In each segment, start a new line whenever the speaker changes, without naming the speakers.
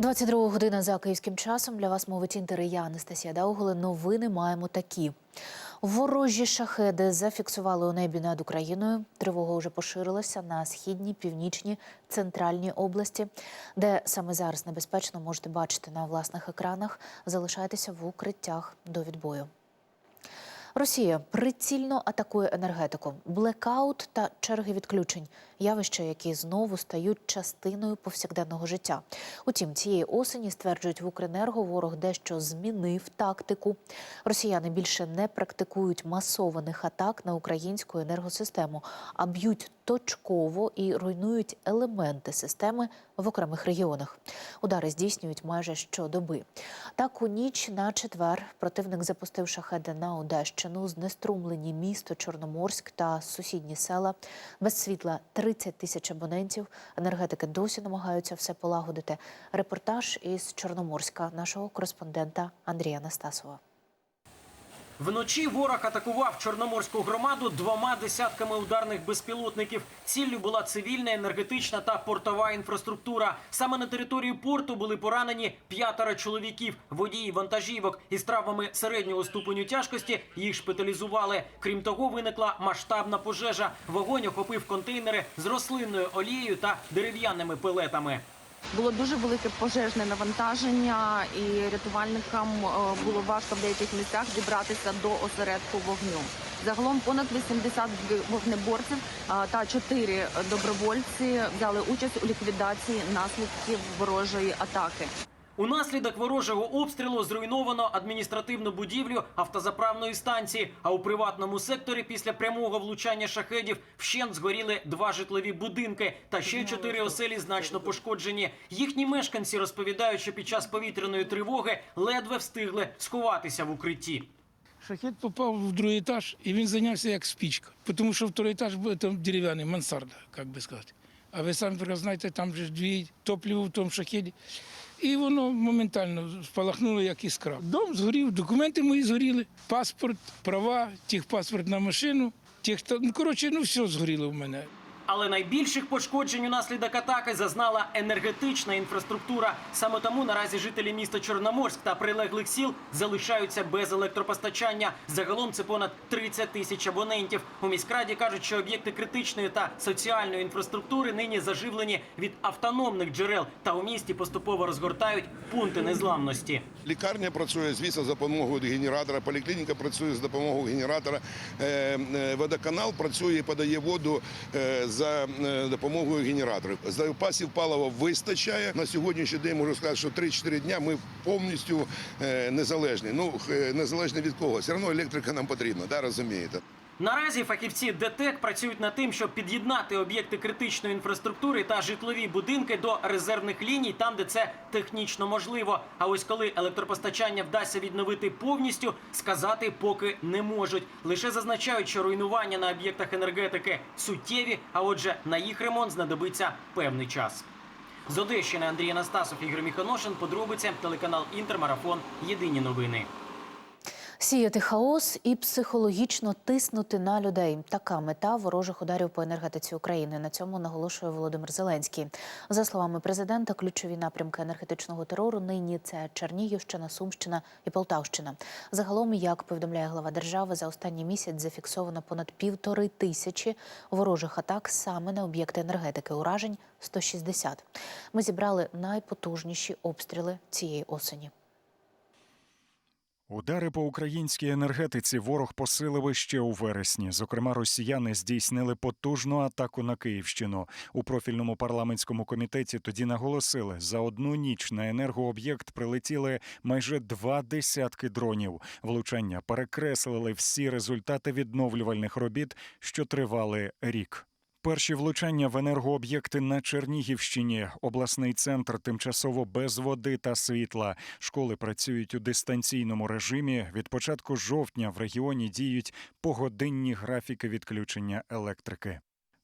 22 година за київським часом. Для вас мовить інтер і я, Анастасія Дауголе. Новини маємо такі. Ворожі шахеди зафіксували у небі над Україною. Тривога вже поширилася на східній, північній, центральній області, де саме зараз небезпечно можете бачити на власних екранах. Залишайтеся в укриттях до відбою. Росія прицільно атакує енергетику, блекаут та черги відключень явища, які знову стають частиною повсякденного життя. Утім, цієї осені стверджують в Укренерго, ворог дещо змінив тактику. Росіяни більше не практикують масованих атак на українську енергосистему, а б'ють точково і руйнують елементи системи в окремих регіонах. Удари здійснюють майже щодоби. Так, у ніч на четвер противник запустив шахеди на Одещину, знеструмлені місто Чорноморськ та сусідні села. Без світла 30 тисяч абонентів. Енергетики досі намагаються все полагодити. Репортаж із Чорноморська нашого кореспондента Андрія Настасова.
Вночі ворог атакував чорноморську громаду двома десятками ударних безпілотників. Ціллю була цивільна, енергетична та портова інфраструктура. Саме на території порту були поранені п'ятеро чоловіків, водії вантажівок із травмами середнього ступеню тяжкості. Їх шпиталізували. Крім того, виникла масштабна пожежа. Вогонь охопив контейнери з рослинною олією та дерев'яними пелетами.
Було дуже велике пожежне навантаження, і рятувальникам е, було важко в деяких місцях дібратися до осередку вогню. Загалом понад 80 вогнеборців е, та 4 добровольці взяли участь у ліквідації наслідків ворожої атаки.
Унаслідок ворожого обстрілу зруйновано адміністративну будівлю автозаправної станції. А у приватному секторі після прямого влучання шахедів вщент згоріли два житлові будинки та ще чотири оселі значно пошкоджені. Їхні мешканці розповідають, що під час повітряної тривоги ледве встигли сховатися в укритті.
Шахет попав в другий етаж, і він зайнявся як спічка. Тому що второй етаж був там дерев'яний, мансарда, як би сказати. А ви самі прекрасно знаєте, там же дві топливо в тому шахеді. І воно моментально спалахнуло, як іскра. Дом згорів, документи мої згоріли, паспорт, права, техпаспорт на машину. Тех, ну, коротше, ну все згоріло в мене.
Але найбільших пошкоджень унаслідок атаки зазнала енергетична інфраструктура. Саме тому наразі жителі міста Чорноморськ та прилеглих сіл залишаються без електропостачання. Загалом це понад 30 тисяч абонентів. У міськраді кажуть, що об'єкти критичної та соціальної інфраструктури нині заживлені від автономних джерел, та у місті поступово розгортають пункти незламності.
Лікарня працює, звісно, за допомогою генератора, поліклініка працює за допомогою генератора, е, е, водоканал працює і подає воду е, за е, допомогою генераторів. Запасів палива вистачає. На сьогоднішній день можу сказати, що 3-4 дня ми повністю е, незалежні. Ну, е, незалежні від кого. Все одно електрика нам потрібна, да, розумієте?
Наразі фахівці ДТЕК працюють над тим, щоб під'єднати об'єкти критичної інфраструктури та житлові будинки до резервних ліній, там де це технічно можливо. А ось коли електропостачання вдасться відновити повністю, сказати поки не можуть. Лише зазначають, що руйнування на об'єктах енергетики суттєві, а отже, на їх ремонт знадобиться певний час. З Одещини Андрій Анастасов, Ігор Міхоношин, подробиці, телеканал Інтермарафон. Єдині новини.
Сіяти хаос і психологічно тиснути на людей. Така мета ворожих ударів по енергетиці України. На цьому наголошує Володимир Зеленський. За словами президента, ключові напрямки енергетичного терору нині це Чернігівщина, Сумщина і Полтавщина. Загалом, як повідомляє глава держави, за останній місяць зафіксовано понад півтори тисячі ворожих атак саме на об'єкти енергетики. Уражень 160. Ми зібрали найпотужніші обстріли цієї осені.
Удари по українській енергетиці ворог посилив ще у вересні. Зокрема, росіяни здійснили потужну атаку на Київщину. У профільному парламентському комітеті тоді наголосили, за одну ніч на енергооб'єкт прилетіли майже два десятки дронів. Влучання перекреслили всі результати відновлювальних робіт, що тривали рік. Перші влучання в енергооб'єкти на Чернігівщині. Обласний центр тимчасово без води та світла. Школи працюють у дистанційному режимі. Від початку жовтня в регіоні діють погодинні графіки відключення електрики.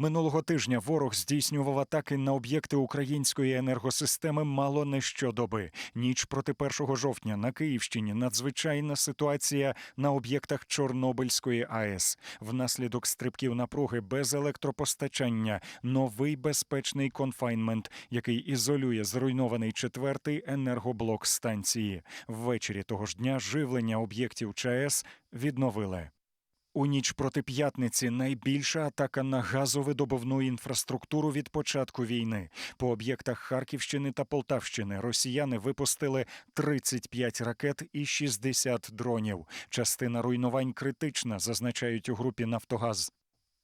Минулого тижня ворог здійснював атаки на об'єкти української енергосистеми мало не щодоби. Ніч проти 1 жовтня на Київщині надзвичайна ситуація на об'єктах Чорнобильської АЕС. Внаслідок стрибків напруги без електропостачання новий безпечний конфайнмент, який ізолює зруйнований четвертий енергоблок станції. Ввечері того ж дня живлення об'єктів ЧАЕС відновили. У ніч проти п'ятниці найбільша атака на газовидобувну інфраструктуру від початку війни. По об'єктах Харківщини та Полтавщини росіяни випустили 35 ракет і 60 дронів. Частина руйнувань критична, зазначають у групі Нафтогаз.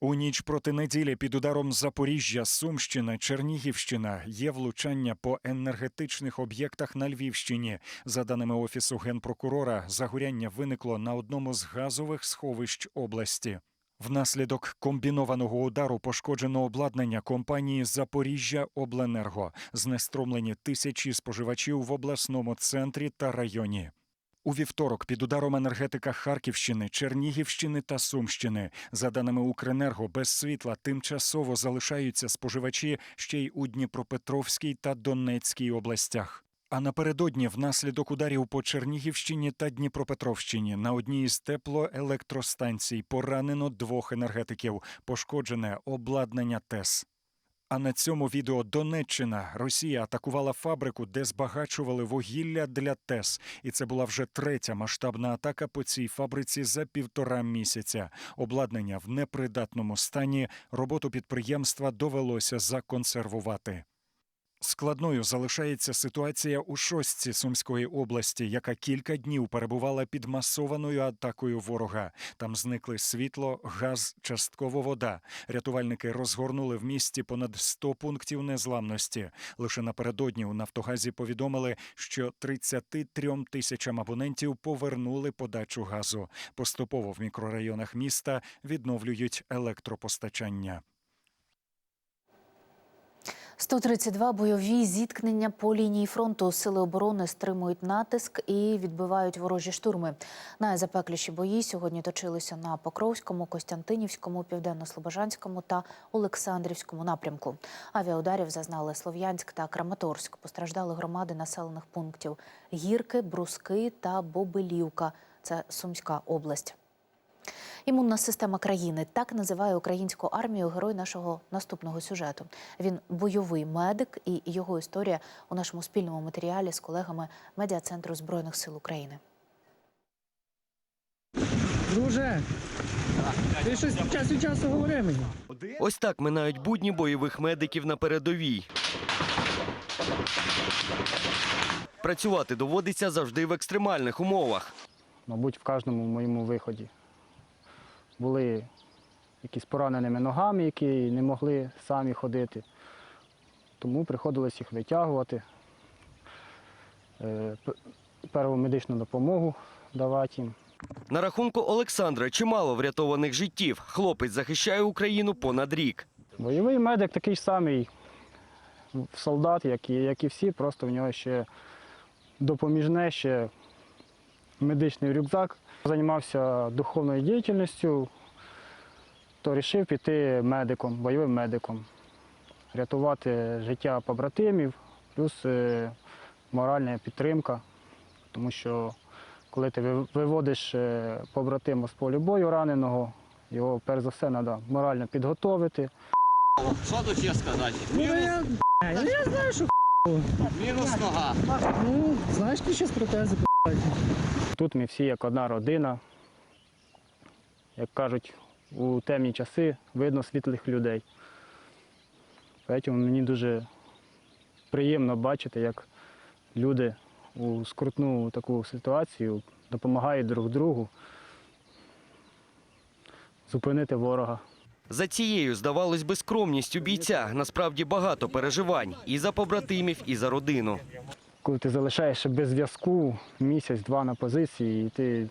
У ніч проти неділі під ударом Запоріжжя, Сумщина, Чернігівщина є влучання по енергетичних об'єктах на Львівщині. За даними офісу генпрокурора, загоряння виникло на одному з газових сховищ області. Внаслідок комбінованого удару пошкоджено обладнання компанії Запоріжжя Обленерго, знеструмлені тисячі споживачів в обласному центрі та районі. У вівторок під ударом енергетика Харківщини, Чернігівщини та Сумщини, за даними Укренерго, без світла тимчасово залишаються споживачі ще й у Дніпропетровській та Донецькій областях. А напередодні, внаслідок ударів по Чернігівщині та Дніпропетровщині, на одній із теплоелектростанцій поранено двох енергетиків, пошкоджене обладнання ТЕС. А на цьому відео Донеччина Росія атакувала фабрику, де збагачували вугілля для ТЕС. І це була вже третя масштабна атака по цій фабриці за півтора місяця. Обладнання в непридатному стані. Роботу підприємства довелося законсервувати. Складною залишається ситуація у шостці Сумської області, яка кілька днів перебувала під масованою атакою ворога. Там зникли світло, газ, частково вода. Рятувальники розгорнули в місті понад 100 пунктів незламності. Лише напередодні у Нафтогазі повідомили, що 33 тисячам абонентів повернули подачу газу. Поступово в мікрорайонах міста відновлюють електропостачання.
132 бойові зіткнення по лінії фронту. Сили оборони стримують натиск і відбивають ворожі штурми. Найзапекліші бої сьогодні точилися на Покровському, Костянтинівському, Південно-Слобожанському та Олександрівському напрямку. Авіаударів зазнали Слов'янськ та Краматорськ. Постраждали громади населених пунктів Гірки, Бруски та Бобилівка. Це Сумська область. Імунна система країни так називає українську армію герой нашого наступного сюжету. Він бойовий медик, і його історія у нашому спільному матеріалі з колегами медіа центру збройних сил України.
Друже, ти щось час від часу говори мені.
Ось так минають будні бойових медиків на передовій. Працювати доводиться завжди в екстремальних умовах.
Мабуть, в кожному моєму виході були якісь пораненими ногами, які не могли самі ходити. Тому приходилось їх витягувати, е, перву медичну допомогу давати їм.
На рахунку Олександра чимало врятованих життів. Хлопець захищає Україну понад рік.
Бойовий медик такий самий солдат, як і, як і всі, просто в нього ще допоміжне ще медичний рюкзак. Займався духовною діяльністю, то вирішив піти медиком, бойовим медиком, рятувати життя побратимів, плюс е, моральна підтримка, тому що коли ти виводиш е, побратима з полю бою раненого, його перш за все треба морально підготовити.
Що тут ще сказати?
Ну, я, ну, я знаю, що
Мінус нога.
ну, знаєш, ти ще з протези Тут ми всі як одна родина. Як кажуть, у темні часи видно світлих людей. Тому мені дуже приємно бачити, як люди у скрутну таку ситуацію допомагають друг другу зупинити ворога.
За цією, здавалось би, скромністю бійця насправді багато переживань і за побратимів, і за родину.
Коли ти залишаєшся без зв'язку місяць-два на позиції, і ти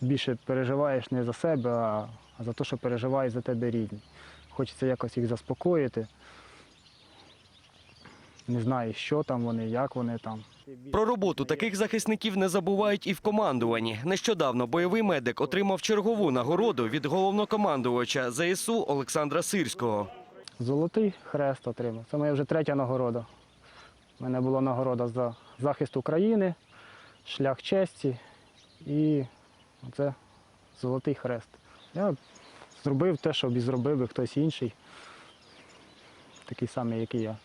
більше переживаєш не за себе, а за те, що переживають за тебе рідні. Хочеться якось їх заспокоїти. Не знаю, що там вони, як вони там.
Про роботу таких захисників не забувають і в командуванні. Нещодавно бойовий медик отримав чергову нагороду від головнокомандувача ЗСУ Олександра Сирського.
Золотий хрест отримав. Це моя вже третя нагорода. У мене була нагорода за захист України, шлях честі і це золотий хрест. Я зробив те, що і зробив би хтось інший, такий самий, як і я.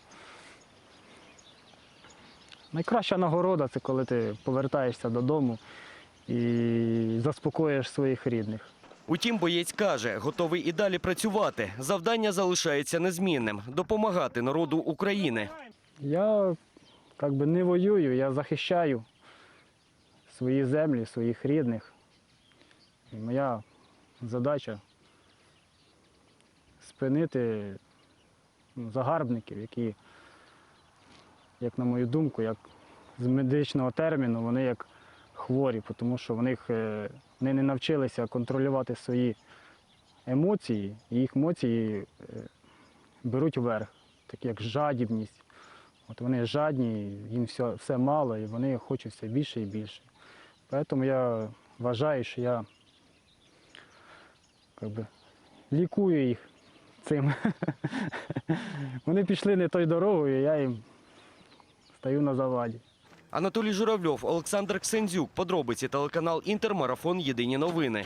Найкраща нагорода це коли ти повертаєшся додому і заспокоїш своїх рідних.
Утім, боєць каже, готовий і далі працювати. Завдання залишається незмінним допомагати народу України.
Я як би не воюю, я захищаю свої землі, своїх рідних. І моя задача спинити ну, загарбників, які, як на мою думку, як з медичного терміну, вони як хворі, тому що в них, е, вони не навчилися контролювати свої емоції, і їх емоції е, беруть верх, такі як жадібність. От вони жадні, їм все, все мало, і вони хочуть все більше і більше. Тому я вважаю, що я би, лікую їх цим. Вони пішли не тою дорогою, я їм стаю на заваді.
Анатолій Журавльов, Олександр Ксензюк. Подробиці телеканал Інтермарафон. Єдині новини.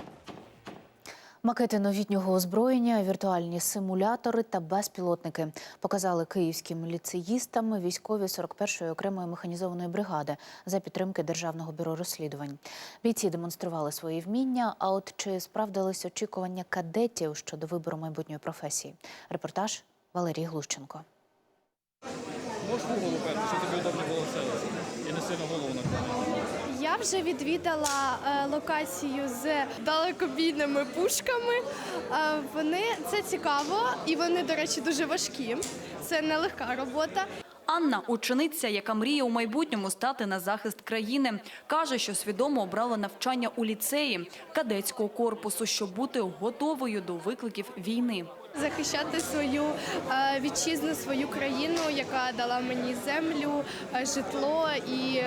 Макети новітнього озброєння, віртуальні симулятори та безпілотники показали київським ліцеїстам військові 41-ї окремої механізованої бригади за підтримки Державного бюро розслідувань. Бійці демонстрували свої вміння. А от чи справдились очікування кадетів щодо вибору майбутньої професії? Репортаж Валерій Глущенко.
Можеш голову певно, що тобі удобно було селитися і не сильно голову накладати.
Я вже відвідала е, локацію з далекобійними пушками. Е, вони це цікаво і вони, до речі, дуже важкі. Це нелегка робота.
Анна – учениця, яка мріє у майбутньому стати на захист країни. Каже, що свідомо обрала навчання у ліцеї кадетського корпусу, щоб бути готовою до викликів війни.
Захищати свою е, вітчизну, свою країну, яка дала мені землю, житло. І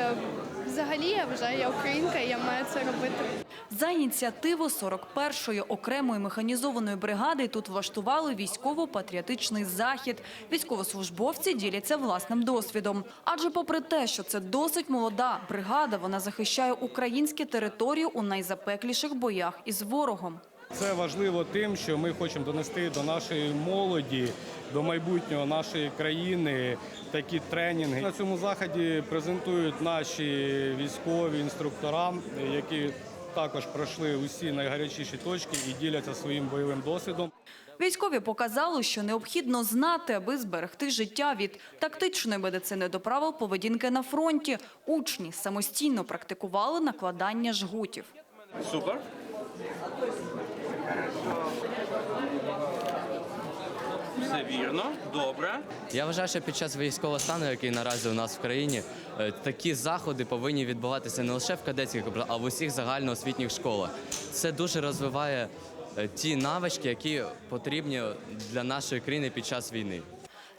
взагалі я вважаю, я українка, і я маю це робити.
За ініціативу 41-ї окремої механізованої бригади тут влаштували військово-патріотичний захід. Військовослужбовці діляться власним досвідом. Адже попри те, що це досить молода бригада, вона захищає українські території у найзапекліших боях із ворогом.
Це важливо тим, що ми хочемо донести до нашої молоді, до майбутнього нашої країни такі тренінги. На цьому заході презентують наші військові інструктора, які також пройшли усі найгарячіші точки і діляться своїм бойовим досвідом.
Військові показали, що необхідно знати, аби зберегти життя від тактичної медицини до правил поведінки на фронті. Учні самостійно практикували накладання жгутів.
Супер.
Все вірно, добре.
Я вважаю, що під час військового стану, який наразі у нас в країні, е, такі заходи повинні відбуватися не лише в кадетських, а в усіх загальноосвітніх школах. Це дуже розвиває е, ті навички, які потрібні для нашої країни під час війни.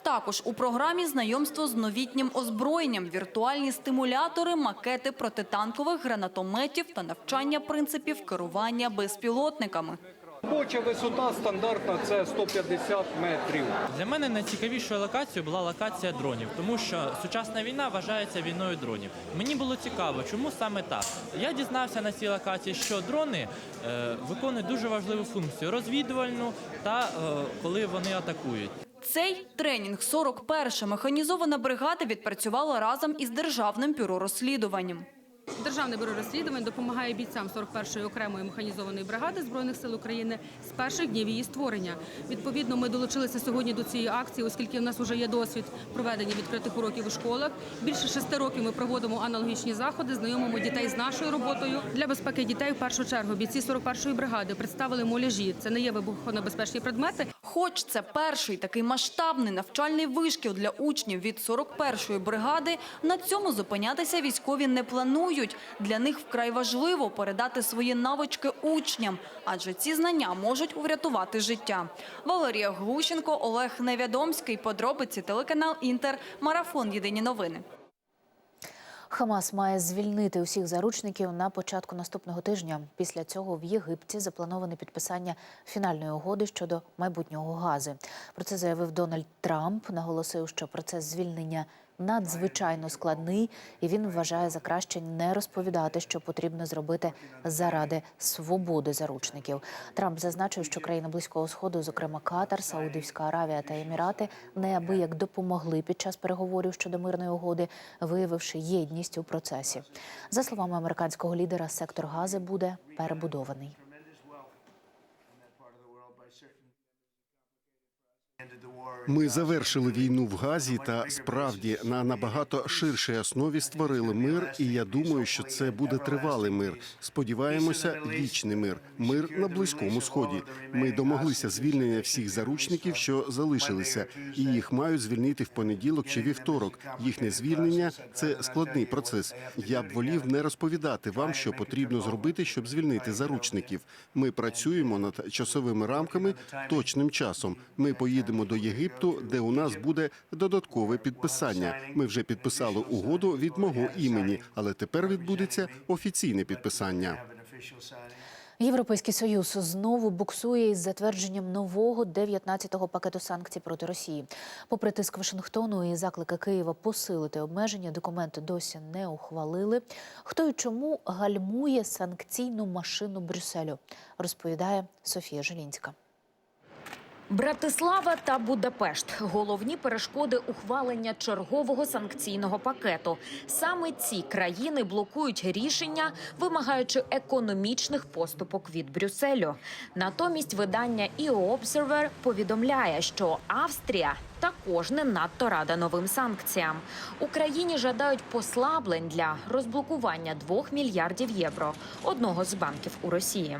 Також у програмі знайомство з новітнім озброєнням, віртуальні стимулятори, макети протитанкових гранатометів та навчання принципів керування безпілотниками.
Робоча висота стандартна це 150 метрів.
Для мене найцікавішою локацією була локація дронів, тому що сучасна війна вважається війною дронів. Мені було цікаво, чому саме так. Я дізнався на цій локації, що дрони е, виконують дуже важливу функцію розвідувальну та е, коли вони атакують.
Цей тренінг 41-ша механізована бригада відпрацювала разом із Державним бюро розслідуванням.
Державне бюро розслідувань допомагає бійцям 41-ї окремої механізованої бригади збройних сил України з перших днів її створення. Відповідно, ми долучилися сьогодні до цієї акції, оскільки в нас вже є досвід проведення відкритих уроків у школах. Більше шести років ми проводимо аналогічні заходи, знайомимо дітей з нашою роботою для безпеки дітей. В першу чергу бійці 41-ї бригади представили моляжі. Це не є вибухонебезпечні предмети.
Хоч це перший такий масштабний навчальний вишкіл для учнів від 41-ї бригади, на цьому зупинятися військові не планують. Для них вкрай важливо передати свої навички учням, адже ці знання можуть врятувати життя. Валерія Глущенко, Олег Невідомський. Подробиці телеканал Інтер. Марафон. Єдині новини.
Хамас має звільнити усіх заручників на початку наступного тижня. Після цього в Єгипті заплановане підписання фінальної угоди щодо майбутнього гази. Про це заявив Дональд Трамп. Наголосив, що процес звільнення надзвичайно складний, і він вважає за краще не розповідати, що потрібно зробити заради свободи заручників. Трамп зазначив, що країни близького сходу, зокрема Катар, Саудівська Аравія та Емірати, неабияк допомогли під час переговорів щодо мирної угоди, виявивши єдність у процесі. За словами американського лідера, сектор гази буде перебудований.
Ми завершили війну в Газі та справді на набагато ширшій основі створили мир. І я думаю, що це буде тривалий мир. Сподіваємося, вічний мир, мир на близькому сході. Ми домоглися звільнення всіх заручників, що залишилися, і їх мають звільнити в понеділок чи вівторок. Їхнє звільнення це складний процес. Я б волів не розповідати вам, що потрібно зробити, щоб звільнити заручників. Ми працюємо над часовими рамками точним часом. Ми поїдемо до Єгипту, де у нас буде додаткове підписання. Ми вже підписали угоду від мого імені, але тепер відбудеться офіційне підписання.
Європейський союз знову буксує із затвердженням нового 19-го пакету санкцій проти Росії. Попри тиск Вашингтону і заклики Києва посилити обмеження, документи досі не ухвалили. Хто і чому гальмує санкційну машину Брюсселю, розповідає Софія Желінська.
Братислава та Будапешт головні перешкоди ухвалення чергового санкційного пакету. Саме ці країни блокують рішення, вимагаючи економічних поступок від Брюсселю. Натомість видання EU Observer повідомляє, що Австрія також не надто рада новим санкціям. Україні жадають послаблень для розблокування 2 мільярдів євро одного з банків у Росії.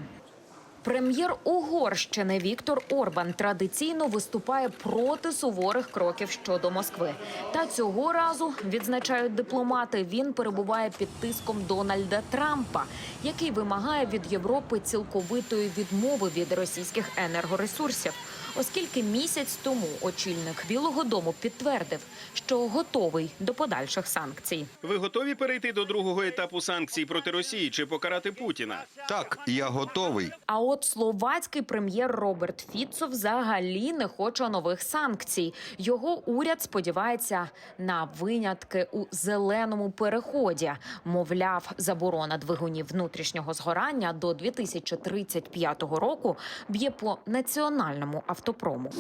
Прем'єр Угорщини Віктор Орбан традиційно виступає проти суворих кроків щодо Москви. Та цього разу відзначають дипломати. Він перебуває під тиском Дональда Трампа, який вимагає від Європи цілковитої відмови від російських енергоресурсів. Оскільки місяць тому очільник Білого Дому підтвердив, що готовий до подальших санкцій.
Ви готові перейти до другого етапу санкцій проти Росії чи покарати Путіна?
Так, я готовий.
А от словацький прем'єр Роберт Фіцо взагалі не хоче нових санкцій. Його уряд сподівається на винятки у зеленому переході. Мовляв, заборона двигунів внутрішнього згорання до 2035 року б'є по національному автопрому.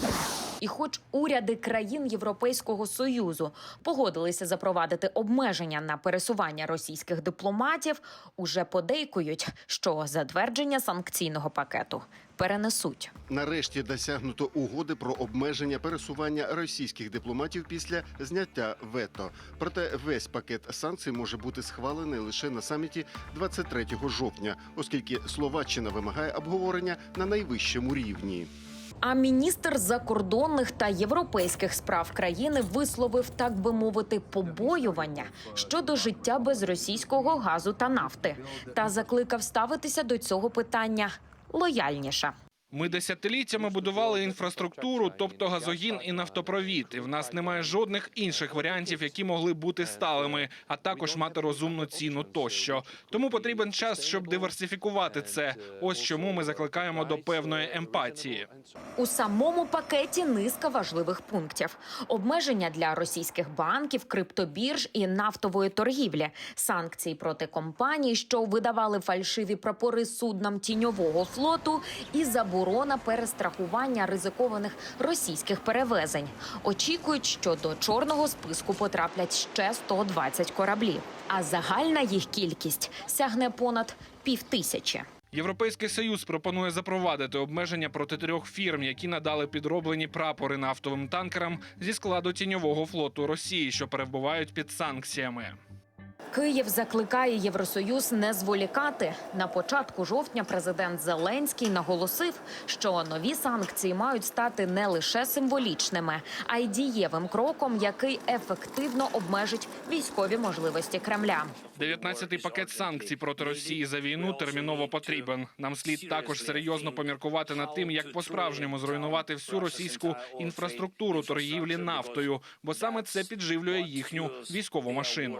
І, хоч уряди країн Європейського союзу погодилися запровадити обмеження на пересування російських дипломатів, уже подейкують, що затвердження санкційного пакету перенесуть.
Нарешті досягнуто угоди про обмеження пересування російських дипломатів після зняття вето. Проте весь пакет санкцій може бути схвалений лише на саміті 23 жовтня, оскільки Словаччина вимагає обговорення на найвищому рівні.
А міністр закордонних та європейських справ країни висловив, так би мовити, побоювання щодо життя без російського газу та нафти, та закликав ставитися до цього питання лояльніше.
Ми десятиліттями будували інфраструктуру, тобто газогін і нафтопровід. І в нас немає жодних інших варіантів, які могли бути сталими, а також мати розумну ціну тощо. Тому потрібен час, щоб диверсифікувати це. Ось чому ми закликаємо до певної емпатії.
У самому пакеті низка важливих пунктів: обмеження для російських банків, криптобірж і нафтової торгівлі, санкції проти компаній, що видавали фальшиві прапори суднам тіньового флоту, і заборона перестрахування ризикованих російських перевезень. Очікують, що до чорного списку потраплять ще 120 кораблів, а загальна їх кількість сягне понад півтисячі.
Європейський союз пропонує запровадити обмеження проти трьох фірм, які надали підроблені прапори нафтовим танкерам зі складу тіньового флоту Росії, що перебувають під санкціями.
Київ закликає Євросоюз не зволікати. На початку жовтня президент Зеленський наголосив, що нові санкції мають стати не лише символічними, а й дієвим кроком, який ефективно обмежить військові можливості Кремля.
19-й пакет санкцій проти Росії за війну терміново потрібен. Нам слід також серйозно поміркувати над тим, як по-справжньому зруйнувати всю російську інфраструктуру торгівлі нафтою, бо саме це підживлює їхню військову машину.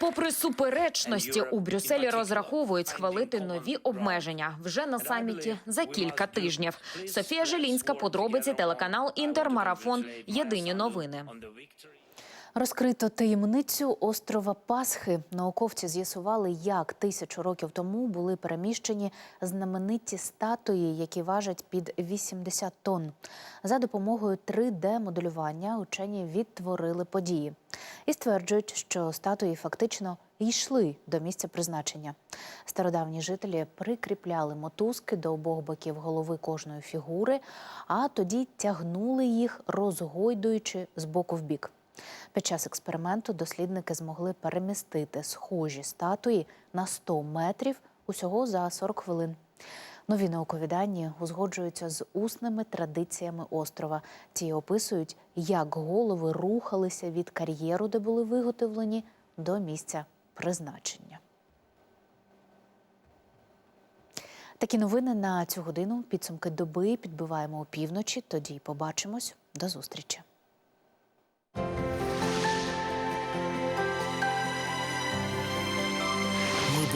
Попри суперечності, у Брюсселі розраховують схвалити нові обмеження вже на саміті за кілька тижнів. Софія Желінська, подробиці телеканал Інтермарафон. Єдині новини.
Розкрито таємницю острова Пасхи. Науковці з'ясували, як тисячу років тому були переміщені знамениті статуї, які важать під 80 тонн. За допомогою 3D-моделювання учені відтворили події і стверджують, що статуї фактично йшли до місця призначення. Стародавні жителі прикріпляли мотузки до обох боків голови кожної фігури, а тоді тягнули їх, розгойдуючи з боку в бік. Під час експерименту дослідники змогли перемістити схожі статуї на 100 метрів усього за 40 хвилин. Нові наукові дані узгоджуються з усними традиціями острова. Ті описують, як голови рухалися від кар'єру, де були виготовлені, до місця призначення. Такі новини на цю годину. Підсумки доби підбиваємо опівночі. Тоді побачимось. До зустрічі.